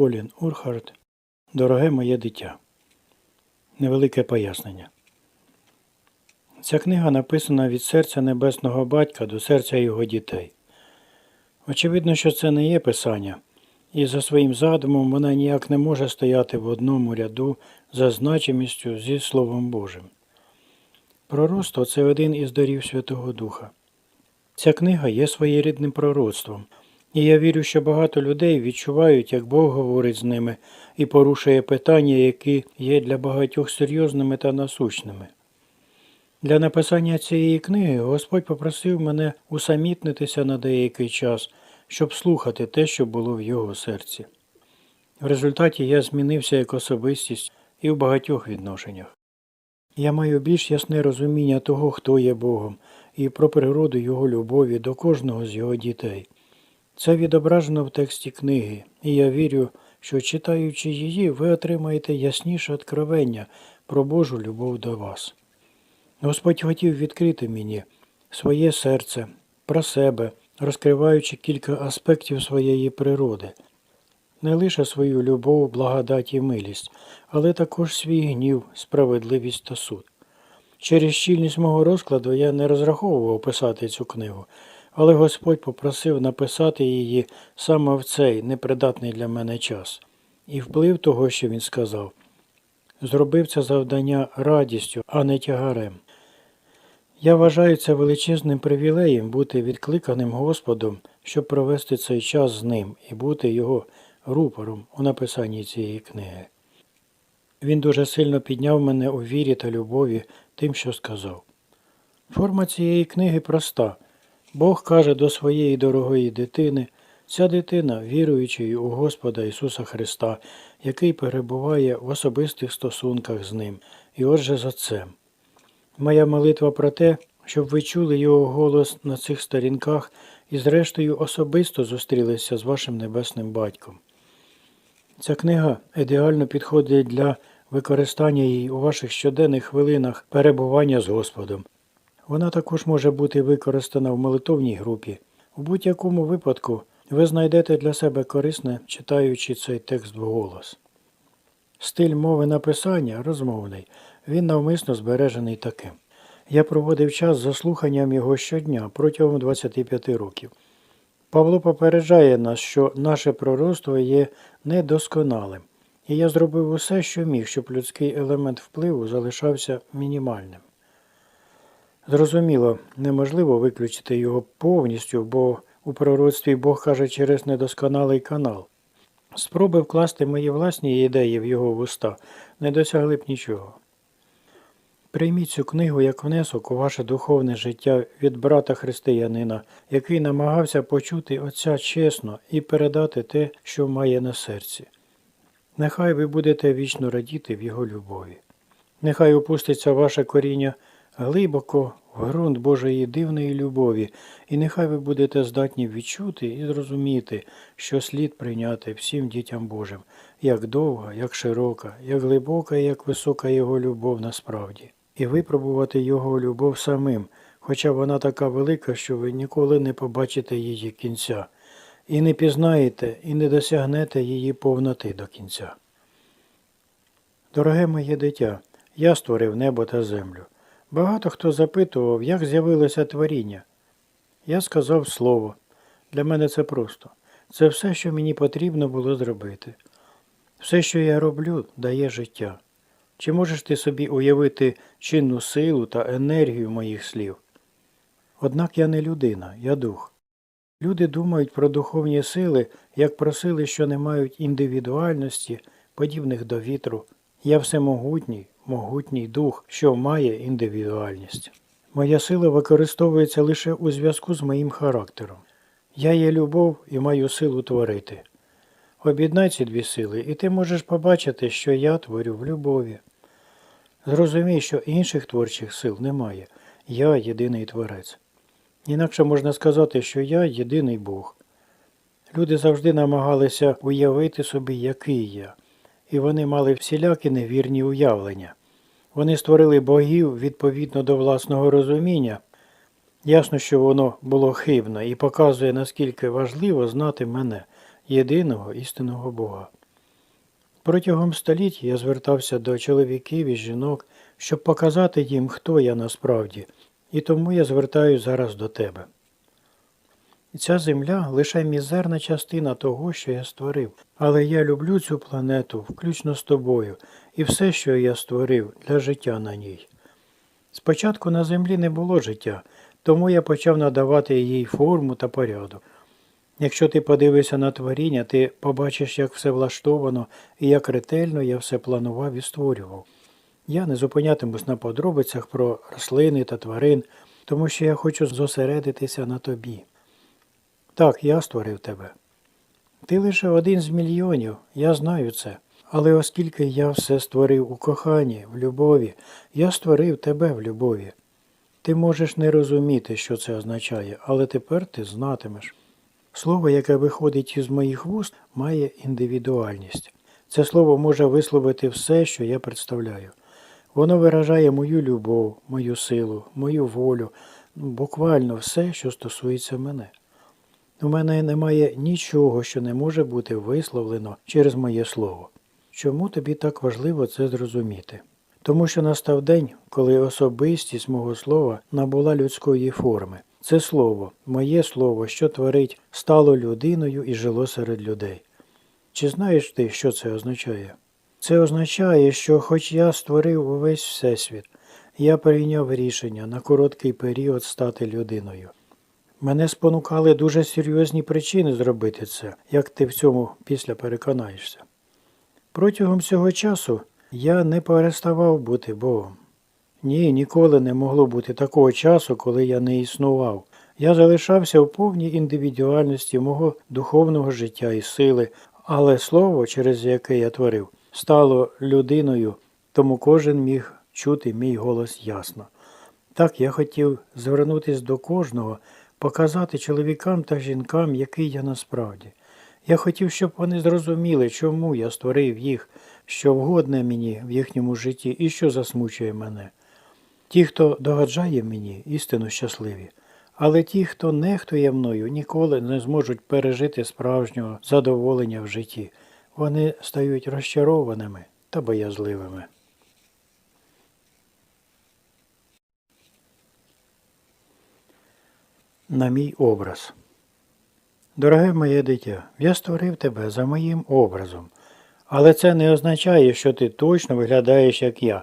Колін Урхард Дороге моє дитя. Невелике пояснення. Ця книга написана від серця небесного батька до серця його дітей. Очевидно, що це не є писання, і за своїм задумом вона ніяк не може стояти в одному ряду за значимістю зі Словом Божим. Пророцтво це один із дарів Святого Духа. Ця книга є своєрідним пророцтвом, і я вірю, що багато людей відчувають, як Бог говорить з ними і порушує питання, які є для багатьох серйозними та насущними. Для написання цієї книги Господь попросив мене усамітнитися на деякий час, щоб слухати те, що було в його серці. В результаті я змінився як особистість і в багатьох відношеннях. Я маю більш ясне розуміння того, хто є Богом, і про природу Його любові до кожного з його дітей. Це відображено в тексті книги, і я вірю, що читаючи її, ви отримаєте ясніше откровення про Божу любов до вас. Господь хотів відкрити мені своє серце про себе, розкриваючи кілька аспектів своєї природи, не лише свою любов, благодать і милість, але також свій гнів, справедливість та суд. Через щільність мого розкладу я не розраховував писати цю книгу, але Господь попросив написати її саме в цей непридатний для мене час, і вплив того, що він сказав, зробив це завдання радістю, а не тягарем. Я вважаю це величезним привілеєм бути відкликаним Господом, щоб провести цей час з ним і бути його рупором у написанні цієї книги. Він дуже сильно підняв мене у вірі та любові тим, що сказав. Форма цієї книги проста. Бог каже до своєї дорогої дитини, ця дитина, віруючи у Господа Ісуса Христа, який перебуває в особистих стосунках з Ним, і отже з Отцем. Моя молитва про те, щоб ви чули Його голос на цих сторінках і, зрештою, особисто зустрілися з вашим небесним батьком. Ця книга ідеально підходить для використання її у ваших щоденних хвилинах перебування з Господом. Вона також може бути використана в молитовній групі. У будь-якому випадку ви знайдете для себе корисне, читаючи цей текст вголос. Стиль мови написання розмовний, він навмисно збережений таким. Я проводив час за слуханням його щодня протягом 25 років. Павло попереджає нас, що наше пророцтво є недосконалим, і я зробив усе, що міг, щоб людський елемент впливу залишався мінімальним. Зрозуміло, неможливо виключити його повністю, бо у пророцтві Бог каже через недосконалий канал. Спроби вкласти мої власні ідеї в його вуста не досягли б нічого. Прийміть цю книгу як внесок у ваше духовне життя від брата християнина, який намагався почути Отця чесно і передати те, що має на серці. Нехай ви будете вічно радіти в Його любові. Нехай опуститься ваше коріння глибоко ґрунт Божої дивної любові, і нехай ви будете здатні відчути і зрозуміти, що слід прийняти всім дітям Божим, як довга, як широка, як глибока і як висока Його любов насправді, і випробувати Його любов самим, хоча вона така велика, що ви ніколи не побачите її кінця, і не пізнаєте, і не досягнете її повноти до кінця. Дороге моє дитя, я створив небо та землю. Багато хто запитував, як з'явилося творіння. Я сказав слово. Для мене це просто. Це все, що мені потрібно було зробити. Все, що я роблю, дає життя. Чи можеш ти собі уявити чинну силу та енергію моїх слів? Однак я не людина, я дух. Люди думають про духовні сили, як про сили, що не мають індивідуальності, подібних до вітру. Я всемогутній, могутній дух, що має індивідуальність. Моя сила використовується лише у зв'язку з моїм характером. Я є любов і маю силу творити. Об'єднай ці дві сили, і ти можеш побачити, що я творю в любові. Зрозумій, що інших творчих сил немає. Я єдиний творець. Інакше можна сказати, що я єдиний Бог. Люди завжди намагалися уявити собі, який я, і вони мали всілякі невірні уявлення. Вони створили богів відповідно до власного розуміння. Ясно, що воно було хибно і показує, наскільки важливо знати мене, єдиного істинного Бога. Протягом століть я звертався до чоловіків і жінок, щоб показати їм, хто я насправді, і тому я звертаюся зараз до тебе. Ця земля лише мізерна частина того, що я створив, але я люблю цю планету, включно з тобою, і все, що я створив для життя на ній. Спочатку на землі не було життя, тому я почав надавати їй форму та порядок. Якщо ти подивишся на творіння, ти побачиш, як все влаштовано і як ретельно я все планував і створював. Я не зупинятимусь на подробицях про рослини та тварин, тому що я хочу зосередитися на тобі. Так, я створив тебе. Ти лише один з мільйонів, я знаю це. Але оскільки я все створив у коханні, в любові, я створив тебе в любові. Ти можеш не розуміти, що це означає, але тепер ти знатимеш. Слово, яке виходить із моїх вуст, має індивідуальність. Це слово може висловити все, що я представляю. Воно виражає мою любов, мою силу, мою волю, буквально все, що стосується мене. У мене немає нічого, що не може бути висловлено через моє слово. Чому тобі так важливо це зрозуміти? Тому що настав день, коли особистість мого слова набула людської форми. Це слово, моє слово, що творить, стало людиною і жило серед людей. Чи знаєш ти, що це означає? Це означає, що хоч я створив увесь Всесвіт, я прийняв рішення на короткий період стати людиною. Мене спонукали дуже серйозні причини зробити це, як ти в цьому після переконаєшся. Протягом цього часу я не переставав бути Богом. Ні, ніколи не могло бути такого часу, коли я не існував. Я залишався в повній індивідуальності мого духовного життя і сили, але слово, через яке я творив, стало людиною, тому кожен міг чути мій голос ясно. Так я хотів звернутися до кожного, показати чоловікам та жінкам, який я насправді. Я хотів, щоб вони зрозуміли, чому я створив їх, що вгодне мені в їхньому житті і що засмучує мене. Ті, хто догаджає мені, істинно щасливі, але ті, хто нехтує мною, ніколи не зможуть пережити справжнього задоволення в житті. Вони стають розчарованими та боязливими. На мій образ. Дороге моє дитя, я створив тебе за моїм образом, але це не означає, що ти точно виглядаєш як я,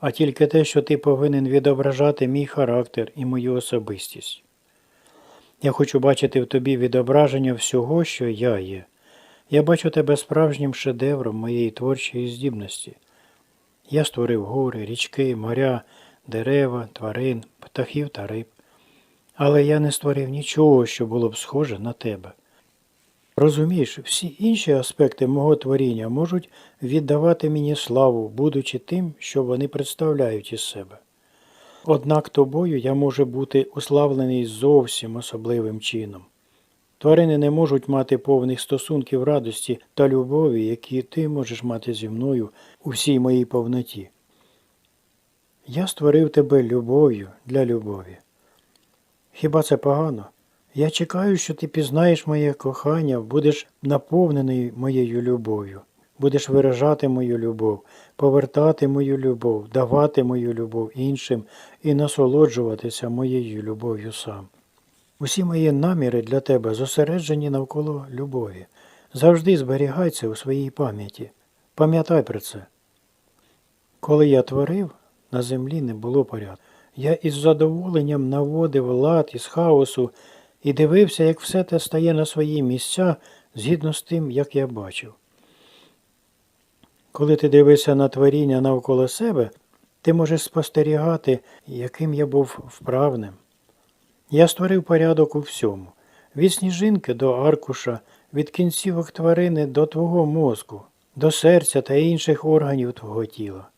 а тільки те, що ти повинен відображати мій характер і мою особистість. Я хочу бачити в тобі відображення всього, що я є. Я бачу тебе справжнім шедевром моєї творчої здібності. Я створив гори, річки, моря, дерева, тварин, птахів та риб. Але я не створив нічого, що було б схоже на тебе. Розумієш, всі інші аспекти мого творіння можуть віддавати мені славу, будучи тим, що вони представляють із себе. Однак тобою я можу бути уславлений зовсім особливим чином. Тварини не можуть мати повних стосунків радості та любові, які ти можеш мати зі мною у всій моїй повноті. Я створив тебе любов'ю для любові. Хіба це погано? Я чекаю, що ти пізнаєш моє кохання, будеш наповнений моєю любов'ю, будеш виражати мою любов, повертати мою любов, давати мою любов іншим і насолоджуватися моєю любов'ю сам. Усі мої наміри для тебе зосереджені навколо любові. Завжди зберігай це у своїй пам'яті. Пам'ятай про це. Коли я творив, на землі не було порядку. Я із задоволенням наводив лад із хаосу і дивився, як все те стає на свої місця згідно з тим, як я бачив. Коли ти дивишся на творіння навколо себе, ти можеш спостерігати, яким я був вправним. Я створив порядок у всьому, від сніжинки до аркуша, від кінцівок тварини до твого мозку, до серця та інших органів твого тіла.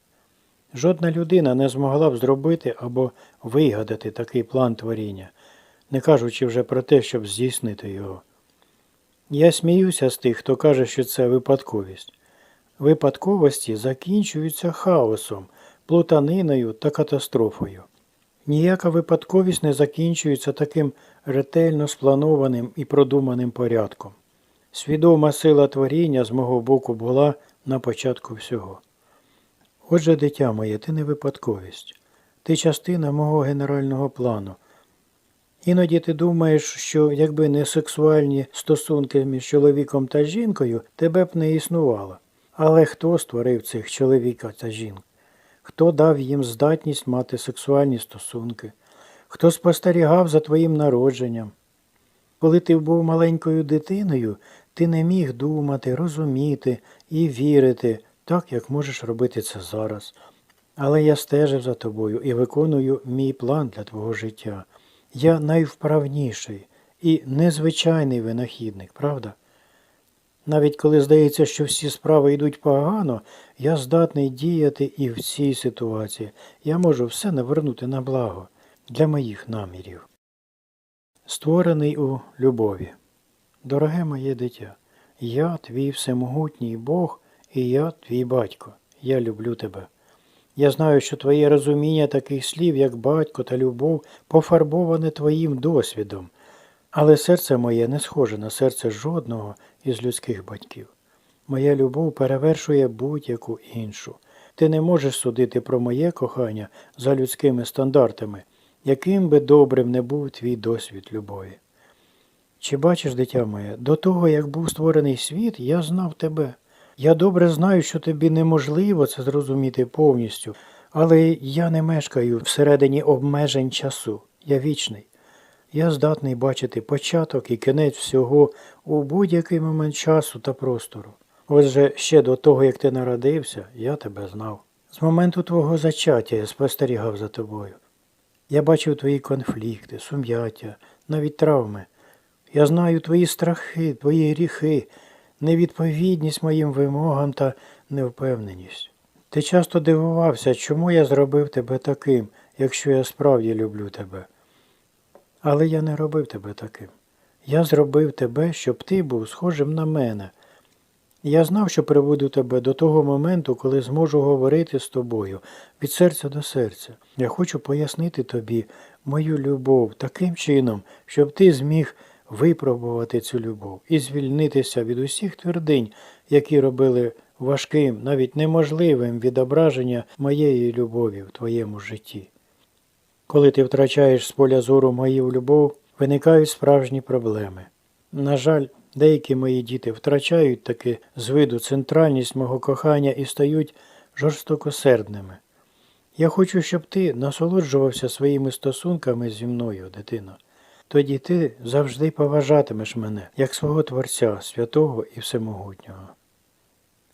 Жодна людина не змогла б зробити або вигадати такий план творіння, не кажучи вже про те, щоб здійснити його. Я сміюся з тих, хто каже, що це випадковість. Випадковості закінчуються хаосом, плутаниною та катастрофою. Ніяка випадковість не закінчується таким ретельно спланованим і продуманим порядком. Свідома сила творіння з мого боку була на початку всього. Отже, дитя моє, ти не випадковість. Ти частина мого генерального плану. Іноді ти думаєш, що якби не сексуальні стосунки між чоловіком та жінкою, тебе б не існувало. Але хто створив цих чоловіка та жінку? Хто дав їм здатність мати сексуальні стосунки? Хто спостерігав за твоїм народженням? Коли ти був маленькою дитиною, ти не міг думати, розуміти і вірити, так як можеш робити це зараз. Але я стежив за тобою і виконую мій план для твого життя. Я найвправніший і незвичайний винахідник, правда? Навіть коли здається, що всі справи йдуть погано, я здатний діяти і в цій ситуації. Я можу все навернути на благо для моїх намірів. Створений у любові. Дороге моє дитя, я твій всемогутній Бог і я твій батько. Я люблю тебе. Я знаю, що твоє розуміння таких слів, як батько та любов, пофарбоване твоїм досвідом, але серце моє не схоже на серце жодного із людських батьків. Моя любов перевершує будь-яку іншу. Ти не можеш судити про моє кохання за людськими стандартами, яким би добрим не був твій досвід любові. Чи бачиш, дитя моє, до того, як був створений світ, я знав тебе. Я добре знаю, що тобі неможливо це зрозуміти повністю, але я не мешкаю всередині обмежень часу. Я вічний. Я здатний бачити початок і кінець всього у будь-який момент часу та простору. Отже, ще до того, як ти народився, я тебе знав. З моменту твого зачаття я спостерігав за тобою. Я бачив твої конфлікти, сум'яття, навіть травми. Я знаю твої страхи, твої гріхи, невідповідність моїм вимогам та невпевненість. Ти часто дивувався, чому я зробив тебе таким, якщо я справді люблю тебе. Але я не робив тебе таким. Я зробив тебе, щоб ти був схожим на мене. Я знав, що приведу тебе до того моменту, коли зможу говорити з тобою від серця до серця. Я хочу пояснити тобі мою любов таким чином, щоб ти зміг випробувати цю любов і звільнитися від усіх твердинь, які робили важким, навіть неможливим відображення моєї любові в твоєму житті. Коли ти втрачаєш з поля зору мою любов, виникають справжні проблеми. На жаль, деякі мої діти втрачають таки з виду центральність мого кохання і стають жорстокосердними. Я хочу, щоб ти насолоджувався своїми стосунками зі мною, дитино. Тоді ти завжди поважатимеш мене, як свого Творця, святого і всемогутнього.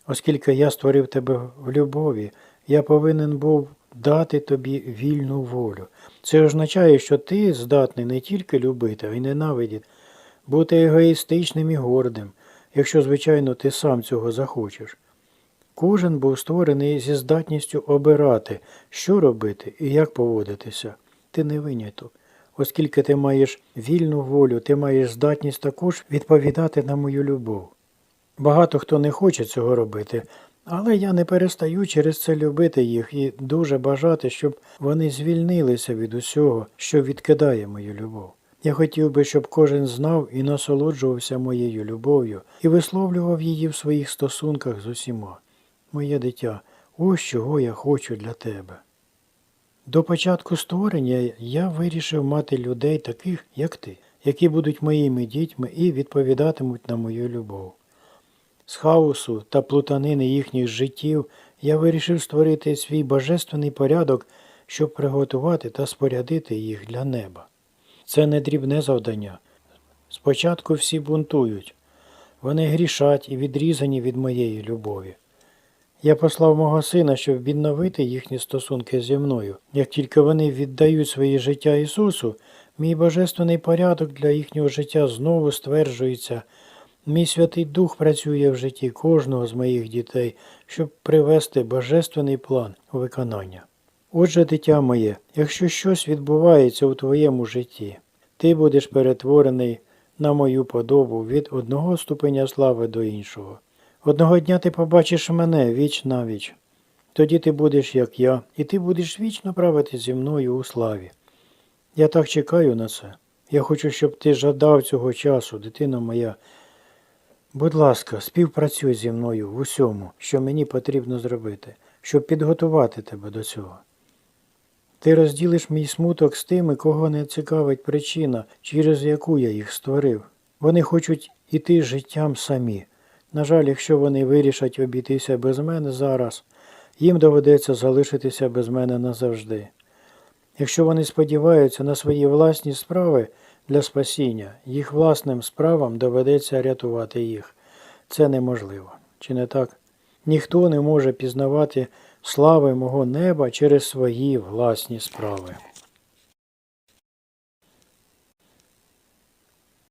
Оскільки я створив тебе в любові, я повинен був дати тобі вільну волю. Це означає, що ти здатний не тільки любити, а й ненавидіти, бути егоїстичним і гордим, якщо, звичайно, ти сам цього захочеш. Кожен був створений зі здатністю обирати, що робити і як поводитися. Ти не виняток. Оскільки ти маєш вільну волю, ти маєш здатність також відповідати на мою любов. Багато хто не хоче цього робити, але я не перестаю через це любити їх і дуже бажати, щоб вони звільнилися від усього, що відкидає мою любов. Я хотів би, щоб кожен знав і насолоджувався моєю любов'ю і висловлював її в своїх стосунках з усіма. Моє дитя, ось чого я хочу для тебе. До початку створення я вирішив мати людей таких, як ти, які будуть моїми дітьми і відповідатимуть на мою любов. З хаосу та плутанини їхніх життів я вирішив створити свій божественний порядок, щоб приготувати та спорядити їх для неба. Це не дрібне завдання. Спочатку всі бунтують, вони грішать і відрізані від моєї любові. Я послав мого сина, щоб відновити їхні стосунки зі мною. Як тільки вони віддають своє життя Ісусу, мій божественний порядок для їхнього життя знову стверджується. Мій Святий Дух працює в житті кожного з моїх дітей, щоб привести божественний план у виконання. Отже, дитя моє, якщо щось відбувається у твоєму житті, ти будеш перетворений на мою подобу від одного ступеня слави до іншого. Одного дня ти побачиш мене віч на віч. Тоді ти будеш, як я, і ти будеш вічно правити зі мною у славі. Я так чекаю на це. Я хочу, щоб ти жадав цього часу, дитино моя. Будь ласка, співпрацюй зі мною в усьому, що мені потрібно зробити, щоб підготувати тебе до цього. Ти розділиш мій смуток з тими, кого не цікавить причина, через яку я їх створив. Вони хочуть іти життям самі. На жаль, якщо вони вирішать обійтися без мене зараз, їм доведеться залишитися без мене назавжди. Якщо вони сподіваються на свої власні справи для спасіння, їх власним справам доведеться рятувати їх. Це неможливо. Чи не так? Ніхто не може пізнавати слави мого неба через свої власні справи.